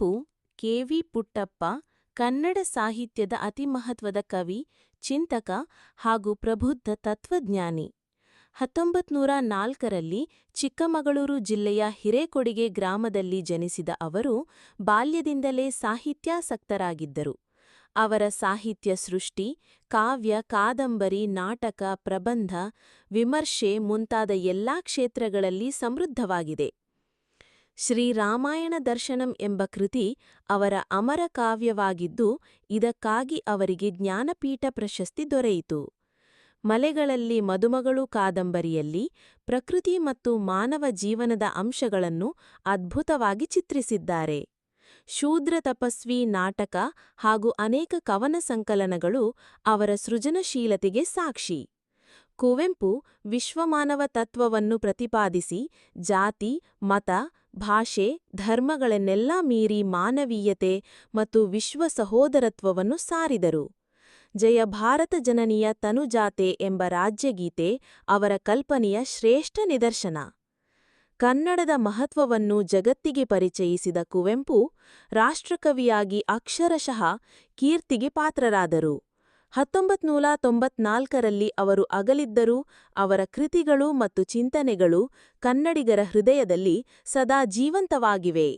Kuvempu KV Puttappa, Kannada ಸಾಹಿತ್ಯದ ಅತಿ ಮಹತ್ವದ ಕವಿ, ಚಿಂತಕ ಹಾಗೂ ಪ್ರಬುದ್ಧ ತತ್ವಜ್ಞಾನಿ. ಹತ್ತೊಂಬತ್ನೂರ ನಾಲ್ಕರಲ್ಲಿ ಚಿಕ್ಕಮಗಳೂರು ಜಿಲ್ಲೆಯ ಹಿರೇಕೊಡಿಗೆ ಗ್ರಾಮದಲ್ಲಿ ಜನಿಸಿದ ಅವರು ಬಾಲ್ಯದಿಂದಲೇ ಸಾಹಿತ್ಯಾಸಕ್ತರಾಗಿದ್ದರು. ಅವರ ಸಾಹಿತ್ಯ ಸೃಷ್ಟಿ, ಕಾವ್ಯ, ಕಾದಂಬರಿ, ನಾಟಕ, ಪ್ರಬಂಧ, ವಿಮರ್ಶೆ ಮುಂತಾದ ಎಲ್ಲಾ ಕ್ಷೇತ್ರಗಳಲ್ಲಿ ಸಮೃದ್ಧವಾಗಿದೆ. ಶ್ರೀರಾಮಾಯಣ ದರ್ಶನಂ ಎಂಬ ಕೃತಿ ಅವರ ಅಮರ ಕಾವ್ಯವಾಗಿದ್ದು, ಇದಕ್ಕಾಗಿ ಅವರಿಗೆ ಜ್ಞಾನಪೀಠ ಪ್ರಶಸ್ತಿ ದೊರೆಯಿತು. ಮಲೆಗಳಲ್ಲಿ ಮದುಮಗಳು ಕಾದಂಬರಿಯಲ್ಲಿ ಪ್ರಕೃತಿ ಮತ್ತು ಮಾನವ ಜೀವನದ ಅಂಶಗಳನ್ನು ಅದ್ಭುತವಾಗಿ ಚಿತ್ರಿಸಿದ್ದಾರೆ. ಶೂದ್ರ ತಪಸ್ವಿ ನಾಟಕ ಹಾಗೂ ಅನೇಕ ಕವನ ಸಂಕಲನಗಳು ಅವರ ಸೃಜನಶೀಲತೆಗೆ ಸಾಕ್ಷಿ. ಕುವೆಂಪು ವಿಶ್ವಮಾನವ ತತ್ವವನ್ನು ಪ್ರತಿಪಾದಿಸಿ, ಜಾತಿ, ಮತ ಭಾಷೆ, ಧರ್ಮಗಳನ್ನೆಲ್ಲ ಮೀರಿ ಮಾನವೀಯತೆ ಮತ್ತು ವಿಶ್ವ ಸಹೋದರತ್ವವನ್ನು ಸಾರಿದರು. ಜಯ ಭಾರತ ಜನನಿಯ ತನುಜಾತೆ ಎಂಬ ರಾಜ್ಯಗೀತೆ ಅವರ ಕಲ್ಪನೆಯ ಶ್ರೇಷ್ಠ ನಿದರ್ಶನ. ಕನ್ನಡದ ಮಹತ್ವವನ್ನು ಜಗತ್ತಿಗೆ ಪರಿಚಯಿಸಿದ ಕುವೆಂಪು ರಾಷ್ಟ್ರಕವಿಯಾಗಿ ಅಕ್ಷರಶಃ ಕೀರ್ತಿಗೆ ಪಾತ್ರರಾದರು. ಹತ್ತೊಂಬತ್ನೂರ ತೊಂಬತ್ನಾಲ್ಕರಲ್ಲಿ ಅವರು ಅಗಲಿದ್ದರೂ ಅವರ ಕೃತಿಗಳು ಮತ್ತು ಚಿಂತನೆಗಳು ಕನ್ನಡಿಗರ ಹೃದಯದಲ್ಲಿ ಸದಾ ಜೀವಂತವಾಗಿವೆ.